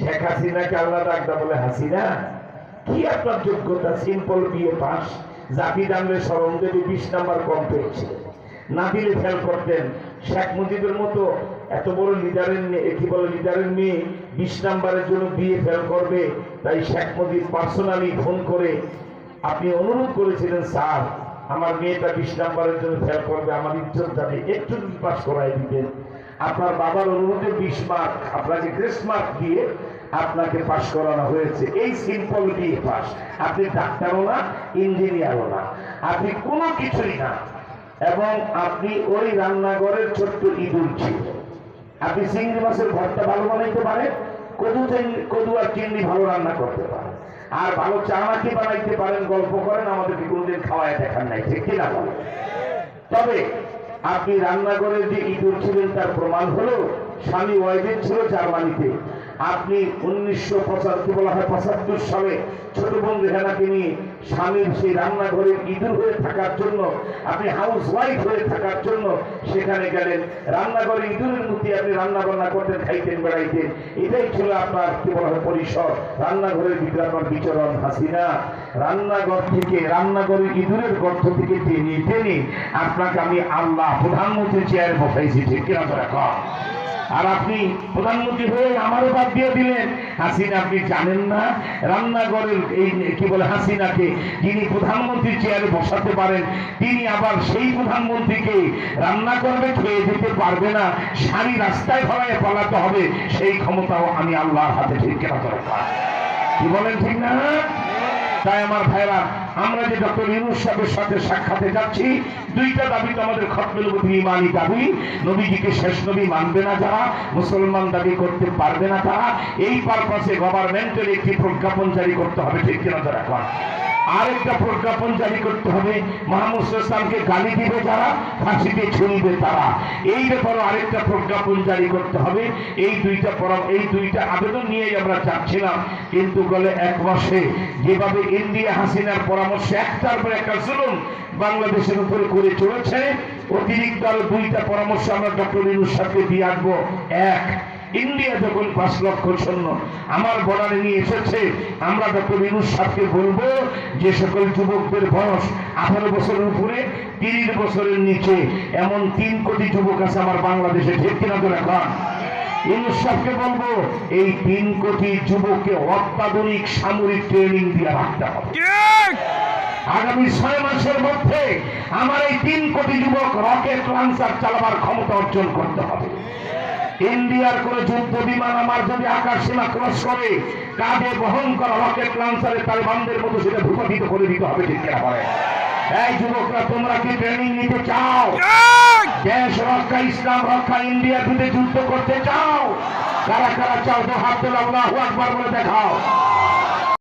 শেখ হাসিনাকে আল্লাহ ডাকদা বলে, হাসিনা, কি আপনার যোগ্যতা? সিম্পল বিয়ে পাস। বিশ নাম্বার কম না দিলে ফেল করতেন, শেখ মুজিবের মতো এত বড় লিডারের কি বলে লিডারের মেয়ে, বিশ নাম্বারের জন্য বিয়ে ফেল করবে। তাই শেখ মুজিব পার্সোনালি ফোন করে, আপনি অনুরোধ করেছিলেন, স্যার, আমার মেয়েটা বিশ নাম্বারের জন্য ফেল করবে, আমার ইজ্জত যাবে একটু পাস করাই দিতেন আপনার বাবার অনুরোধে বিশ মার্ক আপনাকে গ্রেস মার্ক দিয়ে আপনাকে পাশ করানো হয়েছে। এই সিম্পল বিয়ে পাস আপনি ডাক্তারও না ইঞ্জিনিয়ারও না। আপনি কোনো কিছুই না। এবং আপনি ওই রান্নাঘরের ছোট্ট ইঁদুর ছিল। আপনি চিংড়ি মাছের ঘরটা ভালো বানাইতে পারেন, কদু কদু আর চিংড়ি ভালো রান্না করতে পারেন। আর ভালো চানাকি বানাইতে পারেন, গল্প করেন, আমাদেরকে কোনোদিন খাওয়ায় দেখান নাই, ঠিক কিনা বলেন? তবে আপনি রান্নাঘরে যে ইঁদুর ছিলেন তার প্রমাণ হলো স্বামী ওয়াইদেন ছিল জার্মানিতে। আপনি উনিশশো পঁচাত্তর বলা হয়, পঁচাত্তর সালে ছোট বোন রেহানাকে নিয়ে স্বামীর সেই রান্নাঘরের ইঁদুর হয়ে থাকার জন্য, আপনি হাউস ওয়াইফ হয়ে থাকার জন্য সেখানে গেলেন। রান্নাঘরে ইঁদুরের মধ্যে আপনি রান্না বান্না করতেন, খাইতেন, বেড়াইতেন। এটাই ছিল আপনার, কি বলা হয়, পরিসর। রান্নাঘরের ভিতরে আপনার বিচরণ হাসিনা। রান্নাঘর থেকে রান্নাঘরের ইঁদুরের গর্ত থেকে টেনে টেনে আপনাকে আমি আল্লাহ প্রধানমন্ত্রী চেয়ার বসাইছি, ঠিক কিনা কম আর আপনি প্রধানমন্ত্রী হয়ে আমারও বাদ দিয়ে দিলেন। হাসিনা, আপনি জানেন না, রান্নাঘরের এই, কি বলে, হাসিনাকে যিনি প্রধানমন্ত্রী চেয়ারে বসাতে পারেন, তিনি আবার সেই প্রধানমন্ত্রীকে রান্না করবে, খেয়ে যেতে পারবে না, সারি রাস্তায় ভরায় পালাতে হবে, সেই ক্ষমতাও আমি আল্লাহর হাতে ঠিক কেনা দরকার। কি বলেন ঠিক না? তাই আমার ভাইরা, আমরা যে ডক্টর ইউনুস সাহেবের সাথে সাক্ষাতে যাচ্ছি, দুইটা দাবি তো আমাদের খতমের প্রতি ইমানি দাবি। নবীজিকে শেষ নবী মানবে না যারা, মুসলমান দাবি করতে পারবে না তারা। এই পারপাসে গভর্নমেন্টের একটি প্রজ্ঞাপন জারি করতে হবে, ঠিক কিনা যারা এখন আরেকটা প্রজ্ঞাপন জারি করতে হবে। মোহাম্মদ গালি দিবে যারা, ফাঁসিতে ঝুলবে তারা। এই ব্যাপারে আরেকটা প্রজ্ঞাপন জারি করতে হবে। এই দুইটা পরা- এই দুইটা আবেদন নিয়েই আমরা চাচ্ছিলাম কিন্তু গলে এক মাসে যেভাবে ইন্ডিয়া হাসিনার পরামর্শে একটার পর একটা জুলুম বাংলাদেশের উপরে করে চলেছে, অতিরিক্ত আরও দুইটা পরামর্শ আমরা ডক্টর ইনুর সাথে দিয়ে আসব। এক ইন্ডিয়া যখন পাঁচ লক্ষ সৈন্য আমার বর্ডারে নিয়ে এসেছে আমরা ডক্টর ইনুস সাহেবকে বলব যে সকল যুবকদের বয়স আঠারো বছরের উপরে তিরিশ বছরের নিচে এমন তিন কোটি যুবক আছে আমার বাংলাদেশে ঠিক কিনা তো এখন ইনুস সাহেবকে বলব এই তিন কোটি যুবককে অত্যাধুনিক সামরিক ট্রেনিং দিয়ে রাখতে হবে। আগামী ছয় মাসের মধ্যে আমার এই তিন কোটি যুবক রকেট লঞ্চার চালাবার ক্ষমতা অর্জন করতে হবে। ইন্ডিয়ার কোন যুদ্ধ বিমান আমার যদি আকাশ সীমা ক্রস করে কাঁধে বহন করা রকেট লঞ্চারে তালেবানদের মতো সেটা ভূপাতিত করে দিতে হবে ঠিক কেনা বলে এই যুবকরা তোমরা কি ট্রেনিং নিতে চাও? দেশ রক্ষা ইসলাম রক্ষা ইন্ডিয়ার বিরুদ্ধে যুদ্ধ করতে চাও? কারা কারা চাও তো হাত তোলা আল্লাহু আকবার বলে দেখাও।